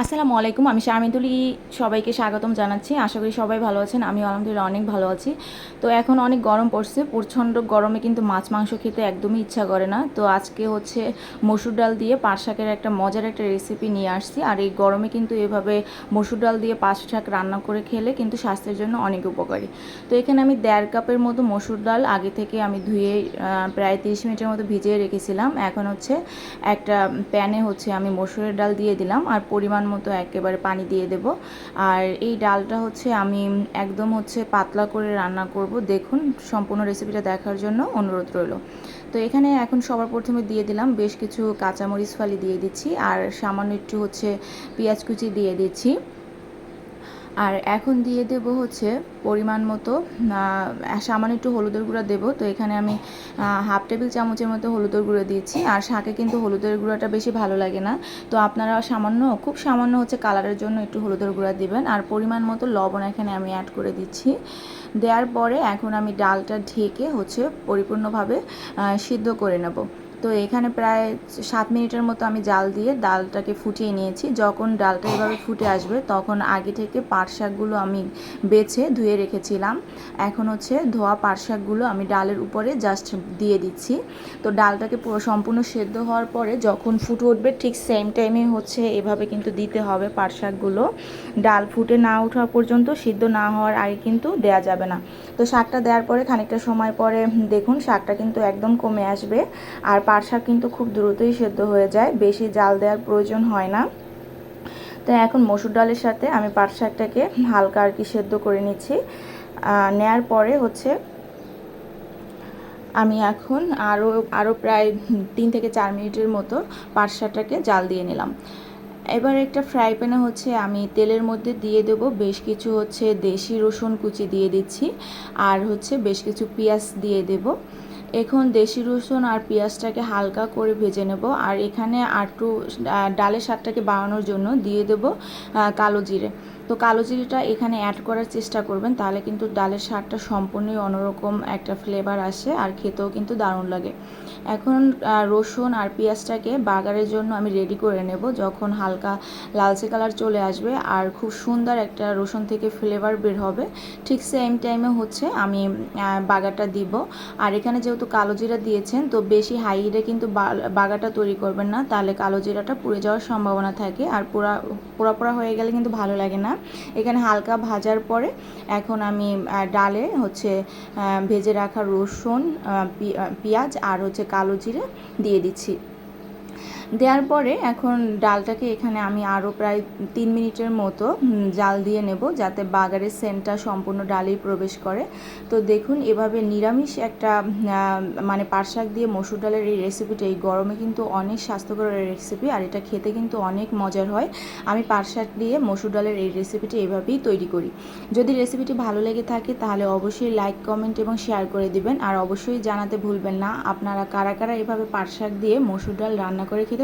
আসসালামু আলাইকুম, আমি শারমিতুলি সবাইকে স্বাগতম জানাচ্ছি। আশা করি সবাই ভালো আছেন আমি আলহামদুলিল্লাহ অনেক ভালো আছি। তো এখন অনেক গরম পড়ছে, প্রচণ্ড গরমে কিন্তু মাছ মাংস খেতে একদমই ইচ্ছা করে না। তো আজকে হচ্ছে মসুর ডাল দিয়ে পাট শাকের একটা মজার একটা রেসিপি নিয়ে আসছি। আর এই গরমে কিন্তু এভাবে মসুর ডাল দিয়ে পাট শাক রান্না করে খেলে কিন্তু স্বাস্থ্যের জন্য অনেক উপকারী। তো এখানে আমি দেড় কাপের মতো মসুর ডাল আগে থেকে আমি ধুয়ে প্রায় তিরিশ মিনিটের মতো ভিজিয়ে রেখেছিলাম। এখন হচ্ছে একটা প্যানে হচ্ছে আমি মসুরের ডাল দিয়ে দিলাম। আর পরিমাণ মতো একেবারে পানি দিয়ে দেব। আর এই ডালটা হচ্ছে আমি একদম হচ্ছে পাতলা করে রান্না করব। দেখুন, সম্পূর্ণ রেসিপিটা দেখার জন্য অনুরোধ রইল। তো এখানে এখন সবার প্রথমে দিয়ে দিলাম বেশ কিছু কাঁচামরিচ ফালি দিয়ে দিচ্ছি, আর সামান্য একটু হচ্ছে পেঁয়াজ কুচি দিয়ে দিচ্ছি। আর এখন দিয়ে দেব হচ্ছে পরিমাণ মতো সামান্য একটু হলুদের গুঁড়া দেবো। তো এখানে আমি হাফ টেবিল চামচের মতো হলুদের গুঁড়ো দিয়েছি। আর শাকে কিন্তু হলুদের গুঁড়াটা বেশি ভালো লাগে না। তো আপনারা সামান্য, খুব সামান্য হচ্ছে কালারের জন্য একটু হলুদের গুঁড়া দিবেন। আর পরিমাণ মতো লবণ এখানে আমি অ্যাড করে দিচ্ছি। দেওয়ার পরে এখন আমি ডালটা ঢেকে হচ্ছে পরিপূর্ণভাবে সিদ্ধ করে নেব। তো এখানে প্রায় সাত মিনিটের মতো আমি জাল দিয়ে ডালটাকে ফুটিয়ে নিয়েছি। যখন ডালটা এভাবে ফুটে আসবে, তখন আগে থেকে পাট শাকগুলো আমি বেছে ধুয়ে রেখেছিলাম। এখন হচ্ছে ধোয়া পাট শাকগুলো আমি ডালের উপরে জাস্ট দিয়ে দিচ্ছি। তো ডালটাকে পুরো সম্পূর্ণ সেদ্ধ হওয়ার পরে যখন ফুটে উঠবে, ঠিক সেম টাইমে হচ্ছে এভাবে কিন্তু দিতে হবে পাট শাকগুলো। ডাল ফুটে না ওঠা পর্যন্ত, সিদ্ধ না হওয়ার আগে কিন্তু দেয়া যাবে না। তো শাকটা দেওয়ার পরে খানিকটা সময় পরে, দেখুন, শাকটা কিন্তু একদম কমে আসবে। আর পাট শাক কিন্তু খুব দ্রুতই সেদ্ধ হয়ে যায়, বেশি জাল দেওয়ার প্রয়োজন হয় না। তো এখন মসুর ডালের সাথে আমি পাট শাকটাকে হালকা আর কি সেদ্ধ করে নিচ্ছি। নেয়ার পরে হচ্ছে আমি এখন আরও আরও প্রায় তিন থেকে চার মিনিটের মতো পাট শাকটাকে জাল দিয়ে নিলাম। এবার একটা ফ্রাই প্যানে হচ্ছে আমি তেলের মধ্যে দিয়ে দেব বেশ কিছু হচ্ছে দেশি রসুন কুচি দিয়ে দিচ্ছি, আর হচ্ছে বেশ কিছু পেঁয়াজ দিয়ে দেব। এখন দেশি রসুন আর পেঁয়াজটাকে হালকা করে ভেজে নেব আর এখানে আটটু ডালের স্বাদটাকে বাড়ানোর জন্য দিয়ে দেব কালো জিরে। তো কালো জিরেটা এখানে অ্যাড করার চেষ্টা করবেন, তাহলে কিন্তু ডালের স্বাদটা সম্পূর্ণই অন্যরকম একটা ফ্লেভার আসে আর খেতেও কিন্তু দারুণ লাগে। এখন রসুন আর পেঁয়াজটাকে বাগারের জন্য আমি রেডি করে নেব যখন হালকা লালচে কালার চলে আসবে আর খুব সুন্দর একটা রসুন থেকে ফ্লেভার বের হবে। ঠিক সেম টাইমে হচ্ছে আমি আহ, বাগারটা দিব। আর এখানে যেহেতু কালো জিরা দিয়েছেন তো বেশি হাই হিটে কিন্তু বা- বাগারটা তৈরি করবেন না। তাহলে কালো জিরাটা পুড়ে যাওয়ার সম্ভাবনা থাকে আর পোড়া পোড়া পোড়া হয়ে গেলে কিন্তু ভালো লাগে না। এখানে হালকা ভাজার পরে এখন আমি ডালে হচ্ছে ভেজে রাখা রসুন পেঁয়াজ আর হচ্ছে কালো জিরে দিয়ে দিচ্ছি। দেওয়ার পরে এখন ডালটাকে এখানে আমি আরও প্রায় তিন মিনিটের মতো জাল দিয়ে নেব যাতে বাগারের সেন্টটা সম্পূর্ণ ডালেই প্রবেশ করে। তো দেখুন, এভাবে নিরামিষ একটা মানে পাট শাক দিয়ে মসুর ডালের এই রেসিপিটা এই গরমে কিন্তু অনেক স্বাস্থ্যকর রেসিপি আর এটা খেতে কিন্তু অনেক মজার হয়। আমি পাট শাক দিয়ে মসুর ডালের এই রেসিপিটি এভাবেই তৈরি করি। যদি রেসিপিটি ভালো লেগে থাকে, তাহলে অবশ্যই লাইক কমেন্ট এবং শেয়ার করে দিবেন। আর অবশ্যই জানাতে ভুলবেন না, আপনারা কারা কারা এভাবে পাট শাক দিয়ে মসুর ডাল রান্না করে খেতে